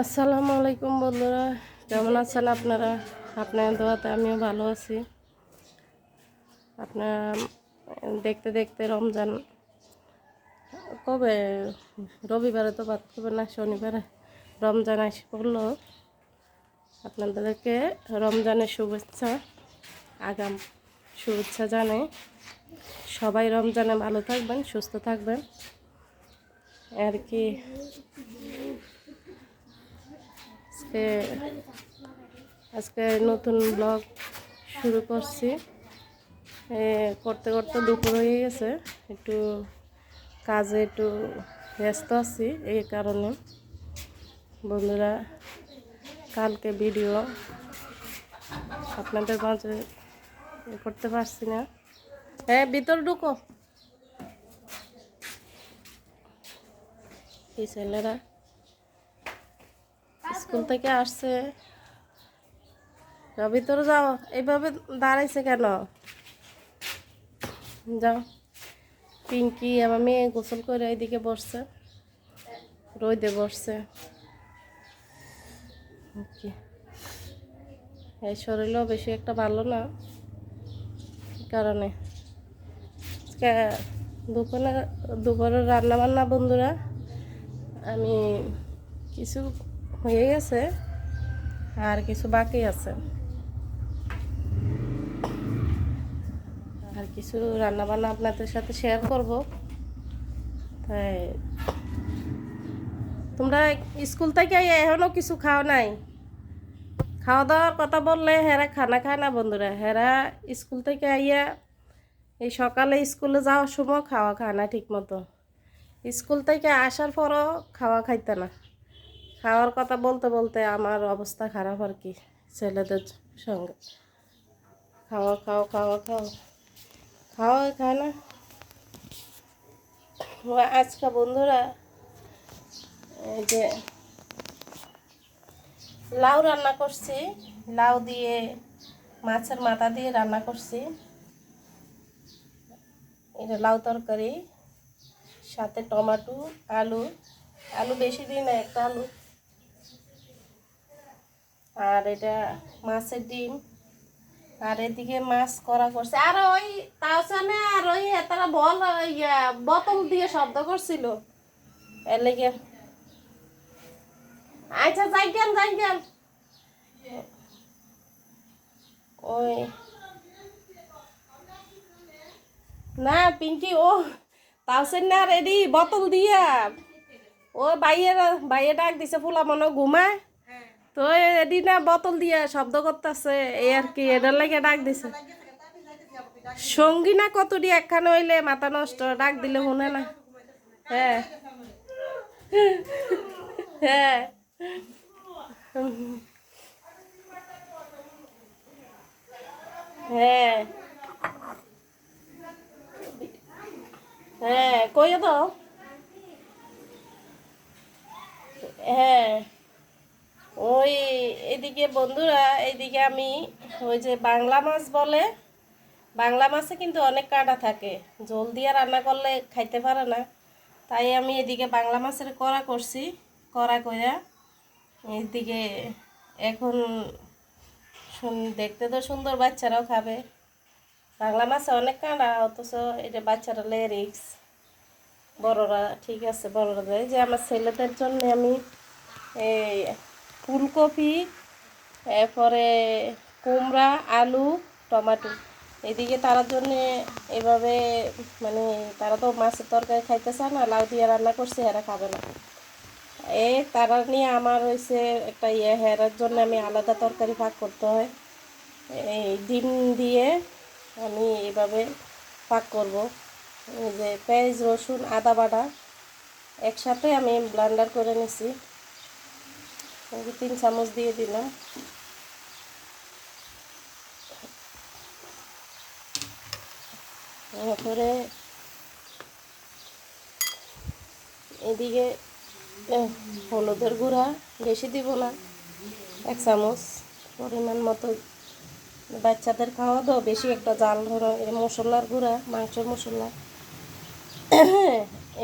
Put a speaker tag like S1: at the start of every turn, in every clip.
S1: আসসালামু আলাইকুম বন্ধুরা, কেমন আছেন আপনারা? আপনার দোয়াতে আমিও ভালো আছি। আপনারা দেখতে দেখতে রমজান কবে? রবিবারে তো বাদ করবে না, শনিবারে রমজান আসে পড়ল। আপনাদেরকে রমজানের শুভেচ্ছা, আগাম শুভেচ্ছা জানে সবাই রমজানে ভালো থাকবেন, সুস্থ থাকবেন। আর কি? আজকে আজকে নতুন ব্লগ শুরু করছি। করতে করতে দুপুর হয়ে গেছে। একটু কাজে একটু ব্যস্ত আছি এই কারণে। বন্ধুরা, কালকে ভিডিও আপনাদের মাঝে করতে পারছি না। হ্যাঁ ভিতর ঢুকো। এই ছেলেরা স্কুল থেকে আসছে। যাও, ভিতরে যাও। এইভাবে দাঁড়াইছে কেন? যাও। পিঙ্কি আমার মেয়ে গোসল করে এইদিকে বসছে। রোদে বসছে। এই শরীরও বেশি একটা ভালো না। কারণে। দুপুরে দুপুরের রান্না বান্না বন্ধুরা। আমি কিছু হয়ে গেছে, আর কিছু বাকি আছে। আর কিছু রান্না বান্না আপনাদের সাথে শেয়ার করব। তাই, তোমরা স্কুল থেকে এখনও কিছু খাও নাই? খাওয়া দাওয়ার কথা বললে হেরা খানা খায় না বন্ধুরা, হেরা স্কুল থেকে আইয়া এই সকালে স্কুলে যাওয়ার সময় খাওয়া খায় না ঠিক মতো স্কুল থেকে আসার পরও খাওয়া খাইতে না। খাওয়ার কথা বলতে বলতে আমার অবস্থা খারাপ আর কি, ছেলেদের সঙ্গে। খাওয়া খাও খাওয়া খাও খাওয়া খায় না। আজকে বন্ধুরা, এই যে লাউ রান্না করছি, লাউ দিয়ে মাছের মাথা দিয়ে রান্না করছি। এটা লাউ তরকারি। সাথে টমাটো, আলু আলু বেশি দিই না, একটা আলু। আর এটা মাছের ডিম। আর এদিকে মাছ করা করছে। আর ওই তাওসানে আর ওই তারা বল, ইয়া, বোতল দিয়ে শব্দ করছিল। এর লেগে আচ্ছা যাই গেল যাই গেল। ওই না, পিঙ্কি, ও তাওসেন না রেডি বোতল দিয়া। ও বাইয়ের, বাইয়ে ডাক দিছে, ফুলা মনে ঘুমায় তো এডি না বোতল দিয়া, শব্দ করতেছে। এই আর কি এটার লাগে ডাক দিছে। সঙ্গী না কতটি, একখানে হইলে মাথা নষ্ট, ডাক দিলে শুনে না। হ্যাঁ। হ্যাঁ। হ্যাঁ। হ্যাঁ কইও তো? হ্যাঁ ওই এদিকে বন্ধুরা এইদিকে আমি, ওই যে বাংলা মাছ বলে, বাংলা মাছে কিন্তু অনেক কাঁটা থাকে জল দিয়ে রান্না করলে খাইতে পারে না, তাই আমি এদিকে বাংলা মাছের করা করছি করা কইরা এইদিকে এখন দেখতে তো সুন্দর বাচ্চারাও খাবে। বাংলা মাছে অনেক কাঁটা অথচ এটা বাচ্চারা লে রিক্স বড়রা, ঠিক আছে, বড়রা। দেয় যে আমার ছেলেদের জন্য আমি এই ফুলকপি, এরপরে কুমড়া, আলু, টমাটো। এদিকে তার জন্যে এভাবে মানে তারা তো মাছের তরকারি খাইতে চায় না, লাউ দিয়ে রান্না করছে এরা খাবে না। এই তারা নিয়ে আমার হয়েছে একটা ইয়ে হেরার জন্য আমি আলাদা তরকারি ভাগ করতে হয়। এই ডিম দিয়ে আমি এভাবে পাক করব। যে পেঁয়াজ, রসুন, আদা বাটা একসাথে আমি ব্লান্ডার করে নিছি। তিন চামচ দিয়ে দিলাম। তারপরে এদিকে হলুদের গুঁড়া, বেশি দিব না, এক চামচ পরিমাণ মতো বাচ্চাদের খাওয়া দাও, বেশি একটা জাল ধরো এই মশলার গুঁড়া, মাংসের মশলা।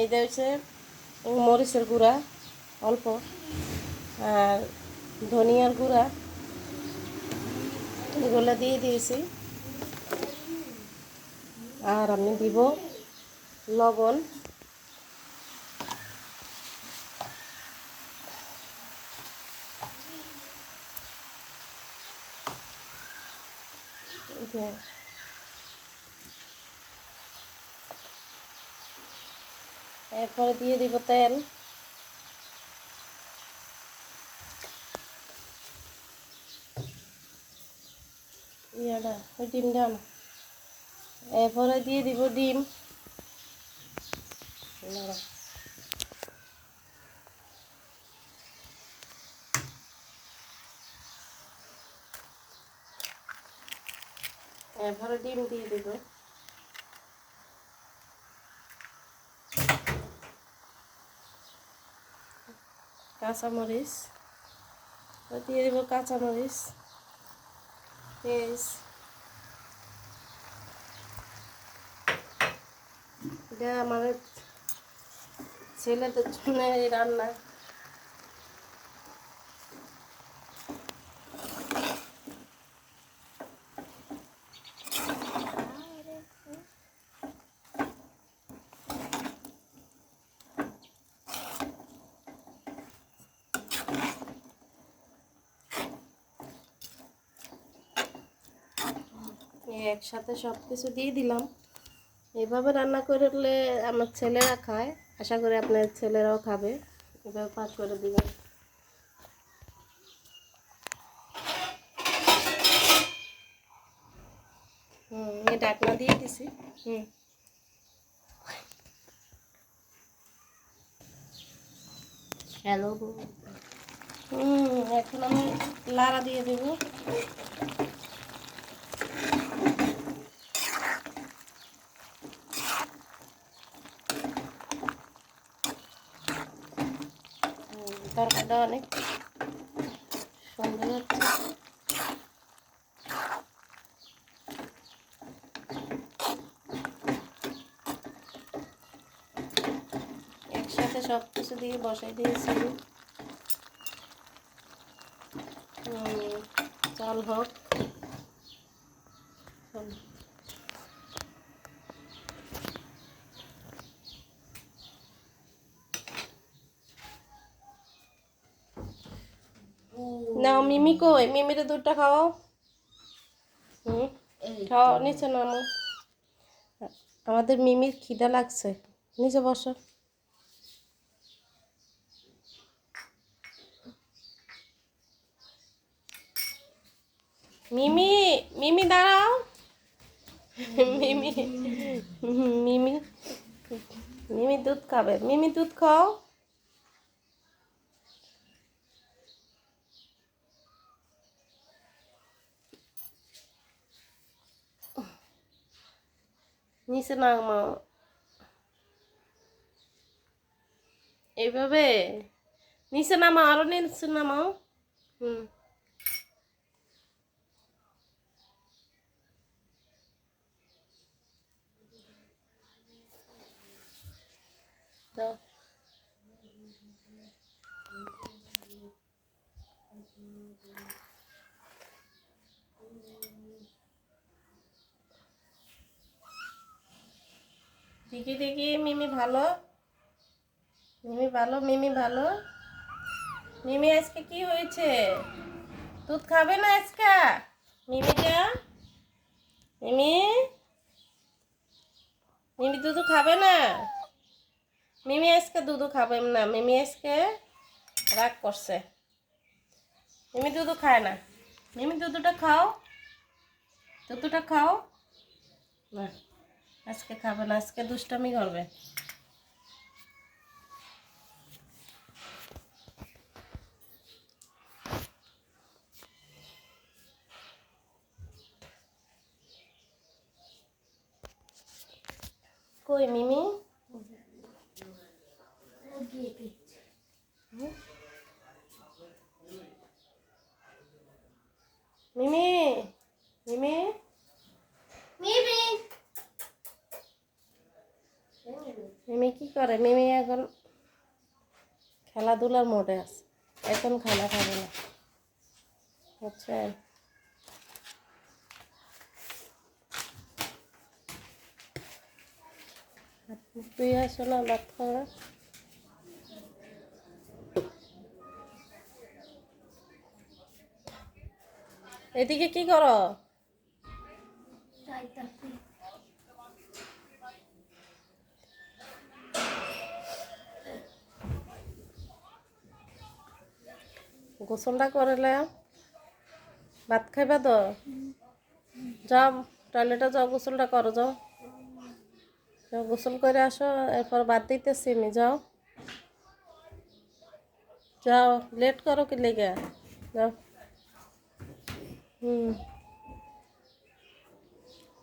S1: এইটা হচ্ছে মরিচের গুঁড়া, অল্প। আর ধনিয়ার গুঁড়া, এগুলো দিয়ে দিয়েছি। আর আমি দিব লবণ। যে এরপরে দিয়ে দিব তেল। ইয়াটা ওই ডিমটা। এরপরে দিয়ে দিব ডিম। এরপরে ডিম দিয়ে দিব। কাঁচামরিচ। দিয়ে দিব কাঁচামরিচ। পেঁয়াজ। এটা আমাদের ছেলেদের জন্য রান্না এই একসাথে সব কিছু দিয়ে দিলাম। এভাবে রান্না করলে আমার ছেলেরা খায়। আশা করি আপনার ছেলেরাও খাবে। এভাবে পাক করে দিবেন হুম ডাকনা দিয়ে দিছি। হুম। হ্যালো হুম এখন আমি লাড়া দিয়ে দেবো হুম, তরকারিটা অনেক সুন্দর হচ্ছে একসাথে সব কিছু দিয়ে বসাই দিয়েছি। জল হোক চল। নাও মিমি কই? মিমিরে দুধটা খাওয়াও। হুম খাওয়াও নিচে নামো। আমাদের মিমির খিদা লাগছে। নিচে বসো। মিমি মিমি দাঁড়াও। মিমি মিমি মিমি দুধ খাবে। মিমি দুধ খাও। নিচে নামাও এইভাবে? নিচে নামাও আরও নিচে নামাও হুম। দাও। দেখি দেখি মিমি ভালো? মিমি ভালো মিমি ভালো? মিমি, আজকে কি হয়েছে? দুধ খাবে না আজকে? মিমিটা মিমি? মিমি দুধ খাবে না? মিমি আজকে দুধ খাবে না। মিমি আজকে রাগ করছে। মিমি দুধ খায় না। মিমি দুধটা খাও। দুধটা খাও। না। আজকে খাবে না আজকে দুষ্টামি করবে। কই মিমি? মিমি? মিমি
S2: মিমি
S1: কি করে মিমি এখন খেলাধুলার মোডে আছে। এখন খানা খাবে না। বুঝছেন? তুই আসো না ভাত এদিকে কি করো? গোসলটা করলে ভাত খাইবা তো? যাও, টয়লেটে যাও, গোসলটা করো, যাও। যাও, গোসল করে আসো, এরপর ভাত দিতেছি আমি, যাও। যাও, লেট করো কি লেগে? যাও। হুম।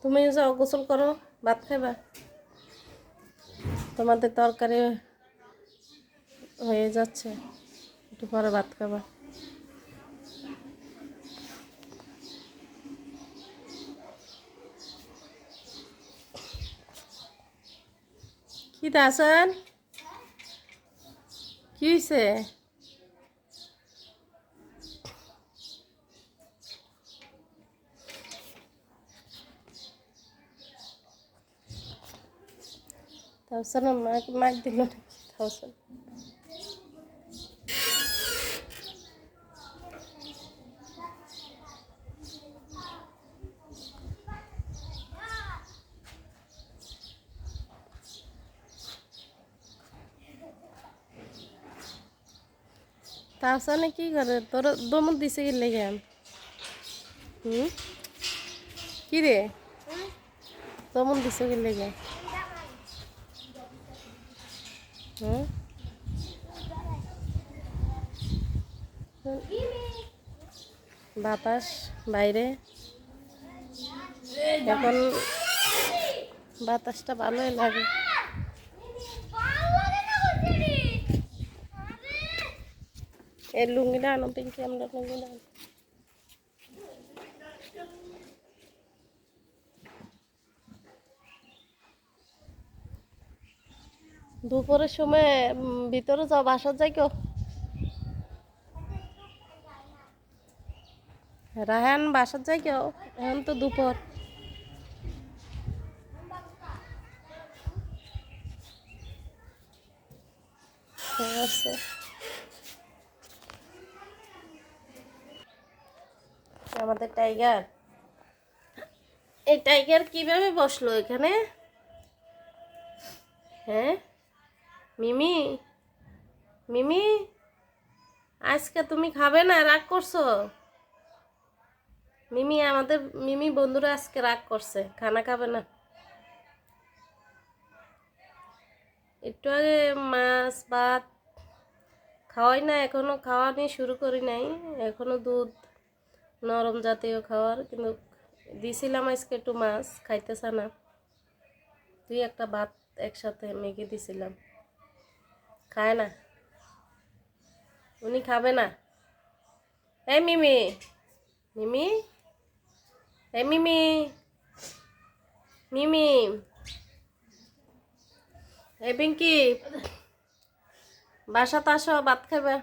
S1: তুমি যাও, গোসল করো, ভাত খাইবা। তোমাদের তরকারি হয়ে যাচ্ছে, একটু পরে ভাত খাবা। কি দাসন কি হয়েছে তাহসন মাক মাক দিল নাকি তাহসানে কি করে? তোর দমত দিছে কি লেগে? হুম? কি রে? দমন দিছে কি লেগে? বাতাস, বাইরে। এখন বাতাসটা ভালোই লাগে। এই লুঙ্গিটা আনো পিঙ্কি আমরা লুঙ্গিটা আনো দুপুরের সময় ভিতরে যাও, বাসার যাই কেউ রাহান, বাসার যাই কেউ এখন তো দুপুর। ঠিক আছে। আমাদের টাইগার। এই টাইগার কীভাবে বসল এখানে? হ্যাঁ? মিমি? মিমি? আজকে তুমি খাবে না? রাগ করছ? মিমি, আমাদের মিমি বন্ধুরা আজকে রাগ করছে। খানা খাবে না। একটু আগে মাছ, ভাত খাওয়াই না, এখনও খাওয়ানি শুরু করি নাই। এখনও দুধ নরম জাতীয় খাওয়ার কিন্তু দিছিলাম আজকে একটু মাছ, খাইতেছে না। তুই একটা ভাত একসাথে মেখে দিছিলাম। খায় না। উনি খাবে না। এই মিমি। মিমি? এই মিমি। মিমি। এই পিঙ্কি। বাসাতে আসো, ভাত খাবে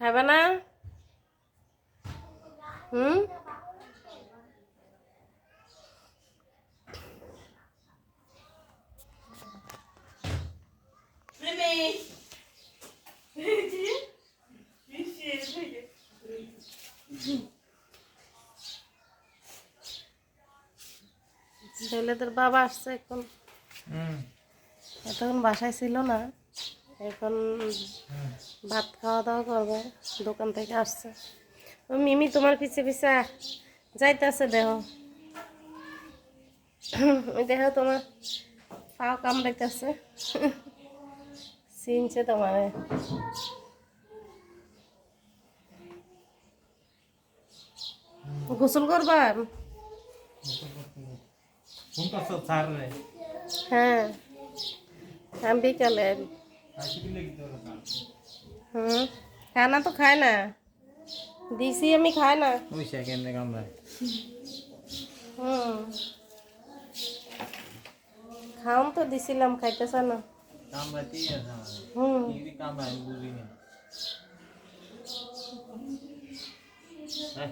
S1: খাবে না? হুম? ছেলেদের বাবা আসছে এখন। এতক্ষণ বাসায় ছিল না এখন ভাত খাওয়া দাওয়া করবে দোকান থেকে আসছে। মিমি তোমার পিছে পিছে যাইতেছে দেহ ওই দেহ তোমার পাও কামড়াইতেছে। চিনছে তোমার। গোসল করবা? হ্যাঁ। আমি বিকালে।
S3: হবে
S1: হুম। খানা তো খায় না। দিছি আমি খায় না।
S3: সে কেমনে কামড়ায়
S1: হুম। খাওন তো দিছিলাম খাইতেছে না।
S3: কামড়াতেই আছে আমার
S1: হুম।
S3: কি কামড়া আমি বুঝি না হ্যাঁ।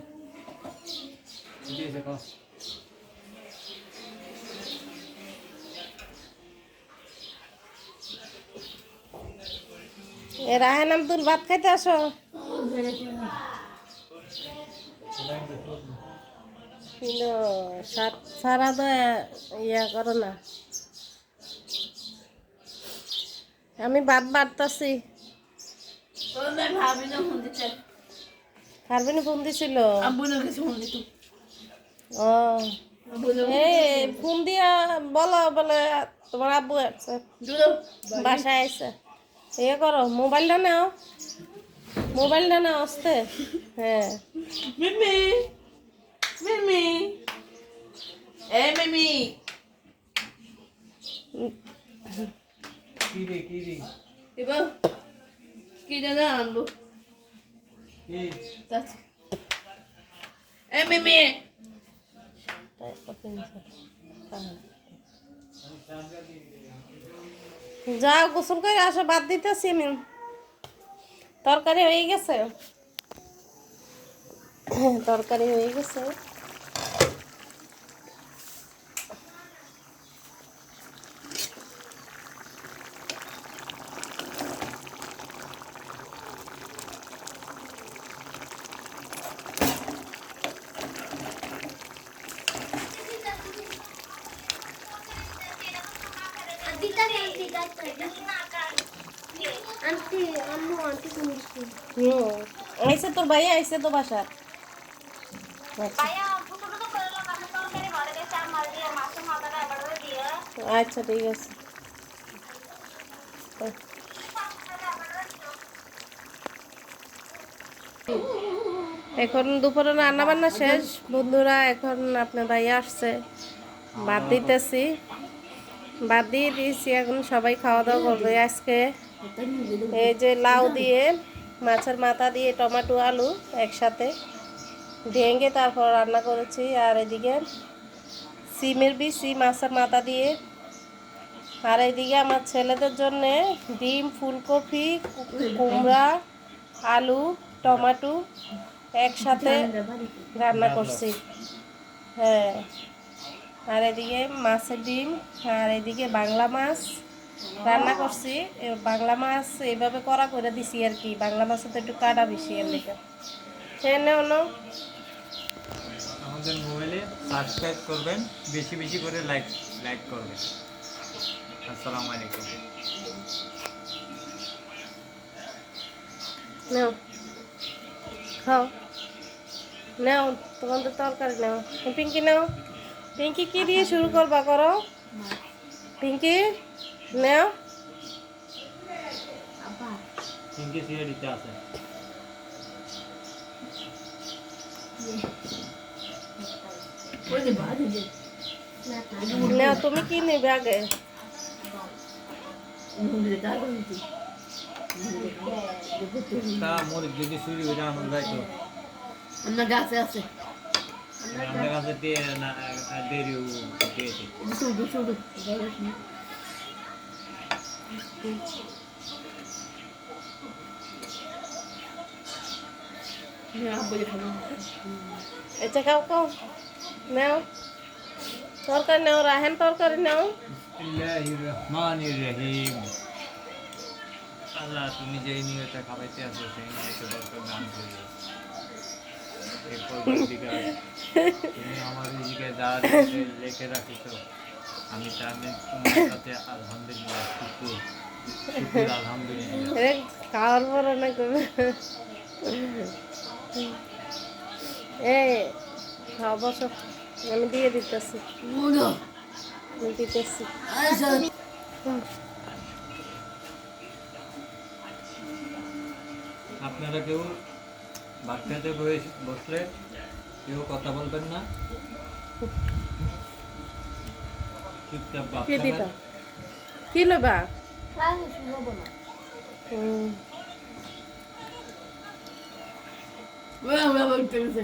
S3: কি দিয়েছে কস
S1: এ রাহেন আব্দুল ভাত খাইতে আসো? কিন্তু সাত সারা তো ইয়া করো না। আমি ভাত বাড়তাছি
S2: ভাবি ফোন
S1: দিছিল। ও। এই ফোন দিয়া বলো বলে তোমার আব্বু আছে। বাসায় আইসে ইয়ে করো মোবাইলটা নাও। মোবাইলটা নাও আসতে। হ্যাঁ
S2: মিমি মিমি এ মিমি
S3: কি রে কি রে
S2: এবার কি জানা আনব
S3: কি
S2: চাচি এ মিমি
S1: যাও গোসল করে আসো বাদ দিতেছি আমি। তরকারি হয়ে গেছে। তরকারি হয়ে গেছে। আইসে তোর ভাই আইসে তো বাসা আচ্ছা আচ্ছা ঠিক আছে এখন দুপুরে রান্না বান্না শেষ। বন্ধুরা এখন আপনার ভাই আসছে। বাদ দিতেছি। বাদ দিয়ে দিয়েছি, এখন সবাই খাওয়া দাওয়া করবে। আজকে এই যে লাউ দিয়ে, মাছের মাথা দিয়ে টমেটো, আলু একসাথে ভেঙে তারপর রান্না করেছি। আর এদিকে সিমের বিচি মাছের মাথা দিয়ে। আর এদিকে আমার ছেলেদের জন্যে ডিম, ফুলকপি, কুমড়া, আলু, টমেটো একসাথে রান্না করছি। হ্যাঁ। আর এদিকে মাছের ডিম আর এদিকে বাংলা মাছ রান্না করছি। বাংলা মাছ এইভাবে করা করে দিছি আর কি বাংলা মাছে তো একটু কাটা বেশি এর লেগে হ্যাঁ নেও নাও
S3: আমাদের মোবাইলে সাবস্ক্রাইব করবেন বেশি বেশি করে লাইক লাইক করবেন। আসসালামু আলাইকুম।
S1: নাও। খাও। নাও তোমাদের তরকারি নাও। পিঙ্কি নাও। পিঙ্কি কি দিয়ে শুরু করবা করো পিঙ্কি নাও
S3: পিঙ্কি সিয়ে দিতে আছে
S2: ওই যে বাড়ি যে
S1: নাও তুমি কি নেবে আগে
S2: মুন্ডে দাঁড়ো নিতে
S3: তা মোর যদি শুরু করে আনন্দ যাইতো
S2: আমার গাছে আছে
S3: আমাদের কাছে দিয়ে না দেরি দিয়েছে
S2: আব্বু খাব
S1: এটা খাও খাও নাও তরকারি নাও রাহেন তরকারি নাও
S3: তুমি যেই খাবাইতে আছো সেই এরপর তুমি আমার রিজিকে যা লিখে- লিখে রাখিছো। আমি তার তোমার সাথে আলহামদুলিল্লাহ শুকুর। শুকুর আলহামদুলিল্লাহ।
S1: খাওয়ার পরে না করবে এই খাও বসো। আমি দিয়ে দিতেছি। দিতেছি।
S3: আপনারা কেউ বসে বসলে কেউ কথা বলবেন না চুপচাপ ভাত
S1: কি দিতা
S3: খাবেন
S1: কি লবা
S2: প্রায় শুনব না
S1: হুম
S2: ওই আমরা বলতে গেছে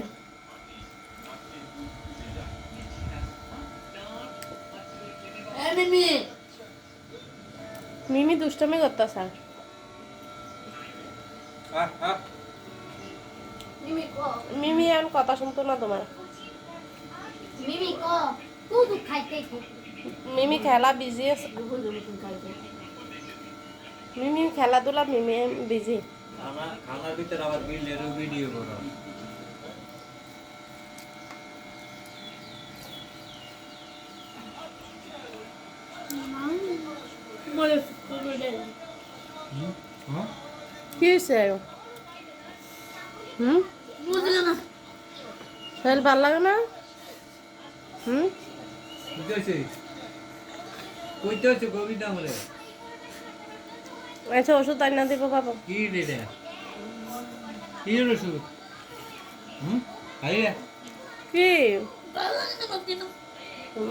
S2: এ মিমি
S1: মিমি দুষ্টমি করতেছে
S3: আহ, আহ।
S4: মিমি ক।
S1: এখন কথা শুনতো না তোমার।
S4: মিমি ক। তুই খাইতে
S1: মিমি খেলা বিজি আছে। মিমি খেলাধুলা মিমি বিজি
S3: খানা খানার ভিতরে আবার বিলেরও ভিডিও করো। হুম?
S4: না
S1: শরীর ভালো লাগে না? হুম? আচ্ছা ওষুধ আইনা দিব বাবা।
S3: কি? রে কি ওষুধ হুম
S1: কি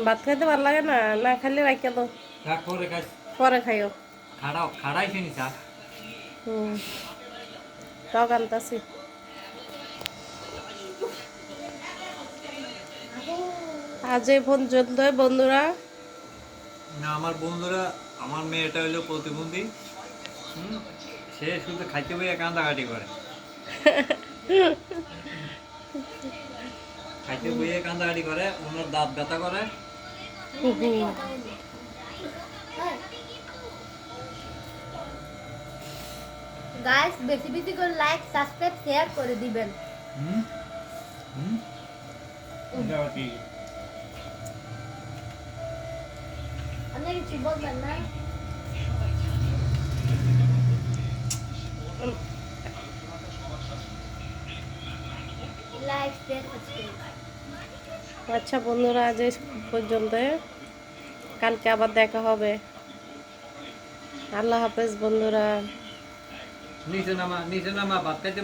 S1: ভাত খাইতে ভালো লাগে না? না খালি রাখিয়া
S3: করে
S1: পরে খাইও।
S3: খাড়াও খাড়াইছে নি চা।
S1: হুম। টক আনতাছি। আজ এই পর্যন্ত বন্ধুরা।
S3: না আমার বন্ধুরা আমার মেয়েটা হলো প্রতিবন্ধী। সে শুধু খাইতে বইয়ে কান্দাকাটি করে। খাইতে বইয়ে কান্দাকাটি করে ওনার দাঁত ব্যথা করে।
S4: গাইস বেশি বেশি করে লাইক সাবস্ক্রাইব শেয়ার করে দিবেন।
S3: হুম? হুম?
S4: কিছু বলবেন না
S1: আচ্ছা বন্ধুরা আজ এই পর্যন্ত কালকে আবার দেখা হবে। আল্লাহ হাফেজ বন্ধুরা।
S3: নিচে নামা নিচে নামা বই